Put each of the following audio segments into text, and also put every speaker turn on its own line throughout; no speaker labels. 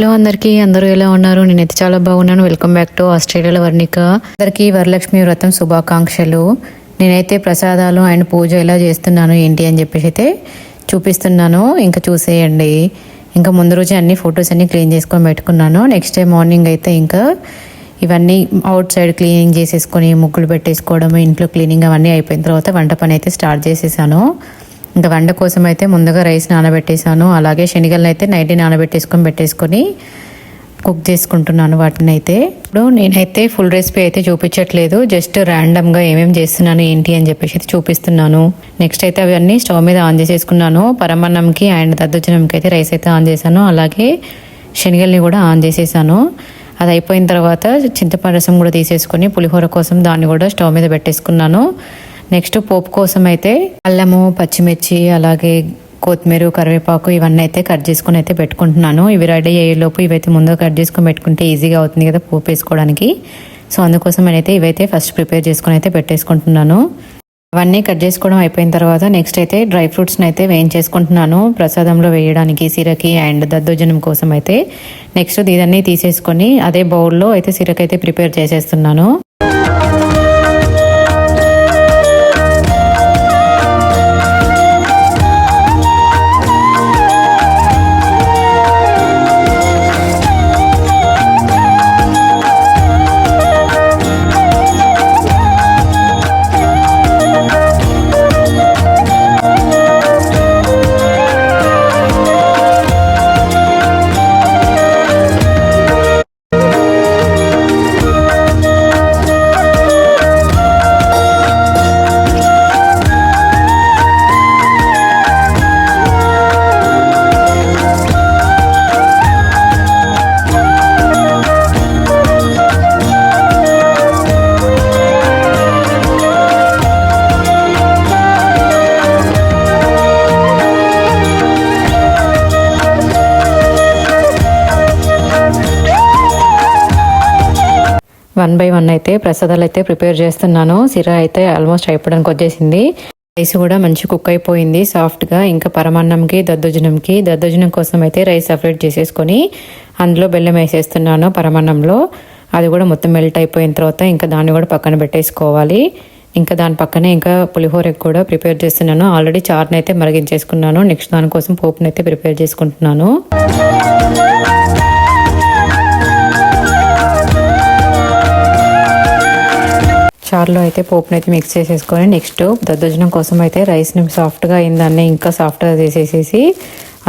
Hello అందరికీ అందరూ ఎలా ఉన్నారు? నేనైతే చాలా బాగున్నాను. వెల్కమ్ బ్యాక్ టు ఆస్ట్రేలియాలో వర్ణిక. అందరికీ వరలక్ష్మి వ్రతం శుభాకాంక్షలు. నేనైతే ప్రసాదాలు అండ్ పూజ ఎలా చేస్తున్నాను ఏంటి అని చెప్పేసి అయితే చూపిస్తున్నాను. ఇంకా చూసేయండి. ఇంకా ముందు రోజు అన్ని ఫొటోస్ అన్ని క్లీన్ చేసుకొని పెట్టుకున్నాను. నెక్స్ట్ డే మార్నింగ్ అయితే ఇంకా ఇవన్నీ అవుట్ సైడ్ క్లీనింగ్ చేసేసుకొని ముగ్గులు పెట్టేసుకోవడం ఇంట్లో క్లీనింగ్ అవన్నీ అయిపోయిన తర్వాత వంట పని అయితే స్టార్ట్ చేసేసాను. ఇంకా వెండ కోసం అయితే ముందుగా రైస్ నానబెట్టేశాను. అలాగే శనగలను అయితే నైట్ నానబెట్టేసుకొని పెట్టేసుకొని కుక్ చేసుకుంటున్నాను వాటిని అయితే ఇప్పుడు నేనైతే ఫుల్ రెసిపీ అయితే చూపించట్లేదు. జస్ట్ ర్యాండమ్గా ఏమేమి చేస్తున్నాను ఏంటి అని చెప్పేసి అయితే చూపిస్తున్నాను. నెక్స్ట్ అయితే అవన్నీ స్టవ్ మీద ఆన్ చేసేసుకున్నాను. పరమన్నంకి అండ్ దద్దోజనంకి అయితే రైస్ అయితే ఆన్ చేశాను. అలాగే శనగల్ని కూడా ఆన్ చేసేసాను. అది అయిపోయిన తర్వాత చింతపరసం కూడా తీసేసుకొని పులిహోర కోసం దాన్ని కూడా స్టవ్ మీద పెట్టేసుకున్నాను. నెక్స్ట్ పోపు కోసం అయితే అల్లము పచ్చిమిర్చి అలాగే కొత్తిమీర కరివేపాకు ఇవన్నీ అయితే కట్ చేసుకుని అయితే పెట్టుకుంటున్నాను. ఇవి రెడీ అయ్యేలోపు ఇవైతే ముందుగా కట్ చేసుకొని పెట్టుకుంటే ఈజీగా అవుతుంది కదా పోపు వేసుకోవడానికి. సో అందుకోసం నేనైతే ఇవైతే ఫస్ట్ ప్రిపేర్ చేసుకొని అయితే పెట్టేసుకుంటున్నాను. అవన్నీ కట్ చేసుకోవడం అయిపోయిన తర్వాత నెక్స్ట్ అయితే డ్రై ఫ్రూట్స్ని అయితే వేయించేసుకుంటున్నాను. ప్రసాదంలో వేయడానికి సిరకి అండ్ దద్దోజనం కోసం అయితే నెక్స్ట్ ఇదన్నీ తీసేసుకొని అదే బౌల్లో అయితే సిరకైతే ప్రిపేర్ చేసేస్తున్నాను. వన్ బై వన్ అయితే ప్రసాదాలు అయితే ప్రిపేర్ చేస్తున్నాను. సిరా అయితే ఆల్మోస్ట్ అయిపోవడానికి వచ్చేసింది. రైస్ కూడా మంచి కుక్ అయిపోయింది సాఫ్ట్గా. ఇంకా పరమాన్నంకి దద్దోజనంకి దద్దోజనం కోసం అయితే రైస్ సపరేట్ చేసేసుకొని అందులో బెల్లం వేసేస్తున్నాను పరమాన్నంలో. అది కూడా మొత్తం మెల్ట్ అయిపోయిన తర్వాత ఇంకా దాన్ని కూడా పక్కన పెట్టేసుకోవాలి. ఇంకా దాని పక్కనే ఇంకా పులిహోరకి కూడా ప్రిపేర్ చేస్తున్నాను. ఆల్రెడీ చార్ని అయితే మరిగించేసుకున్నాను. నెక్స్ట్ దానికోసం పోపునైతే ప్రిపేర్ చేసుకుంటున్నాను. చారులో అయితే పోపుని అయితే మిక్స్ చేసేసుకొని నెక్స్ట్ దద్దోజనం కోసం అయితే రైస్ని సాఫ్ట్గా అయిందాన్ని ఇంకా సాఫ్ట్గా చేసేసేసి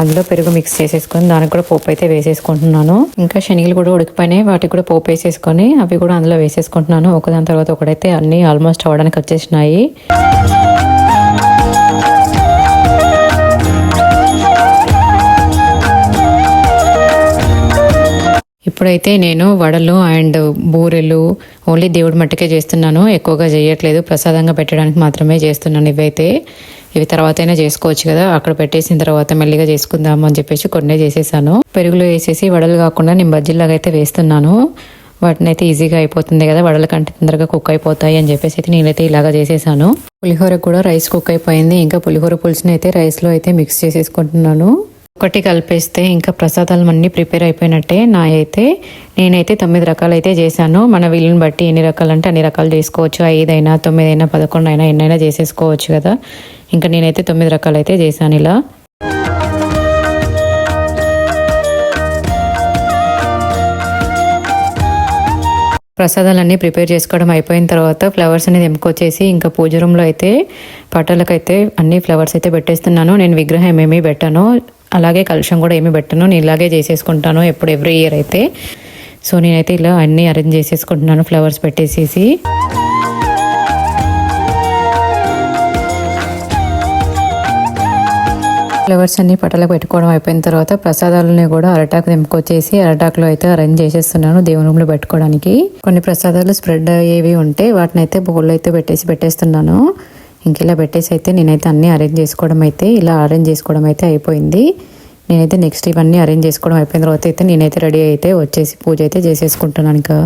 అందులో పెరుగు మిక్స్ చేసేసుకొని దానికి కూడా పోపు అయితే వేసేసుకుంటున్నాను. ఇంకా శనగలు కూడా ఉడికిపోయినాయి. వాటికి కూడా పోపు వేసేసుకొని అవి కూడా అందులో వేసేసుకుంటున్నాను. ఒకదాని తర్వాత ఒకటైతే అన్నీ ఆల్మోస్ట్ అవ్వడానికి వచ్చేసినాయి. ఇప్పుడైతే నేను వడలు అండ్ బూరెలు ఓన్లీ దేవుడి మట్టుకే చేస్తున్నాను. ఎక్కువగా చేయట్లేదు. ప్రసాదంగా పెట్టడానికి మాత్రమే చేస్తున్నాను ఇవైతే. ఇవి తర్వాతైనా చేసుకోవచ్చు కదా. అక్కడ పెట్టేసిన తర్వాత మెల్లిగా చేసుకుందాము అని చెప్పేసి కొన్నే చేసేసాను. పెరుగులో వేసేసి వడలు కాకుండా నేను బజ్జీలాగా అయితే వేస్తున్నాను. వాటిని అయితే ఈజీగా అయిపోతుంది కదా. వడల కంటే తొందరగా కుక్ అయిపోతాయి అని చెప్పేసి అయితే నేనైతే ఇలాగా చేసేసాను. పులిహోర కూడా రైస్ కుక్ అయిపోయింది. ఇంకా పులిహోర పులుసుని అయితే రైస్లో అయితే మిక్స్ చేసేసుకుంటున్నాను. ఒకటి కలిపేస్తే ఇంకా ప్రసాదాలు అన్నీ ప్రిపేర్ అయిపోయినట్టే నా అయితే నేనైతే తొమ్మిది రకాలు అయితే చేశాను. మన వీళ్ళని బట్టి ఎన్ని రకాలు అంటే అన్ని రకాలు చేసుకోవచ్చు. ఐదైనా తొమ్మిదైనా పదకొండు అయినా ఎన్నైనా చేసేసుకోవచ్చు కదా. ఇంకా నేనైతే తొమ్మిది రకాలు అయితే చేశాను ఇలా. ప్రసాదాలన్నీ ప్రిపేర్ చేసుకోవడం అయిపోయిన తర్వాత ఫ్లవర్స్ అనేది ఎంకొచ్చేసి ఇంకా పూజ రూమ్లో అయితే పటాలకైతే అన్ని ఫ్లవర్స్ అయితే పెట్టేస్తున్నాను. నేను విగ్రహం ఏమీ పెట్టాను. అలాగే కలుషం కూడా ఏమి పెట్టను. నేను ఇలాగే చేసేసుకుంటాను ఎప్పుడు ఎవ్రీ ఇయర్ అయితే. సో నేనైతే ఇలా అన్నీ అరేంజ్ చేసేసుకుంటున్నాను ఫ్లవర్స్ పెట్టేసేసి. ఫ్లవర్స్ అన్ని పట్టలకు పెట్టుకోవడం అయిపోయిన తర్వాత ప్రసాదాలని కూడా అరటాకు తెంపుకొచ్చేసి అరటాకులో అయితే అరేంజ్ చేసేస్తున్నాను దేవుని రూమ్లో పెట్టుకోవడానికి. కొన్ని ప్రసాదాలు స్ప్రెడ్ అయ్యేవి ఉంటే వాటిని అయితే బౌల్లో అయితే పెట్టేసి పెట్టేస్తున్నాను. ఇంక ఇలా పెట్టేసి అయితే నేనైతే అన్ని అరేంజ్ చేసుకోవడం అయితే ఇలా అరేంజ్ చేసుకోవడం అయితే అయిపోయింది. నేనైతే నెక్స్ట్ ఇవన్నీ అరేంజ్ చేసుకోవడం అయిపోయిన తర్వాత అయితే నేనైతే రెడీ అయితే వచ్చేసి పూజ అయితే చేసేసుకుంటున్నాను ఇంకా.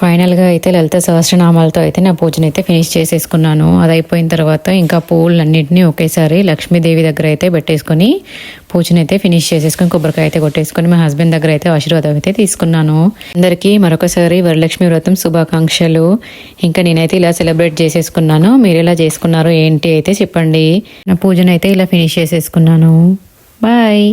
ఫైనల్గా అయితే లలిత సహస్రనామాలతో అయితే నా పూజను అయితే ఫినిష్ చేసేసుకున్నాను. అది అయిపోయిన తర్వాత ఇంకా పూలన్నింటినీ ఒకేసారి లక్ష్మీదేవి దగ్గర అయితే పెట్టేసుకొని పూజను అయితే ఫినిష్ చేసేసుకొని కొబ్బరికాయ అయితే కొట్టేసుకొని మా హస్బెండ్ దగ్గర అయితే ఆశీర్వాదం అయితే తీసుకున్నాను. అందరికీ మరొకసారి వరలక్ష్మి వ్రతం శుభాకాంక్షలు. ఇంకా నేనైతే ఇలా సెలబ్రేట్ చేసేసుకున్నాను. మీరు ఎలా చేసుకున్నారు ఏంటి అయితే చెప్పండి. నా పూజను అయితే ఇలా ఫినిష్ చేసేసుకున్నాను. బాయ్.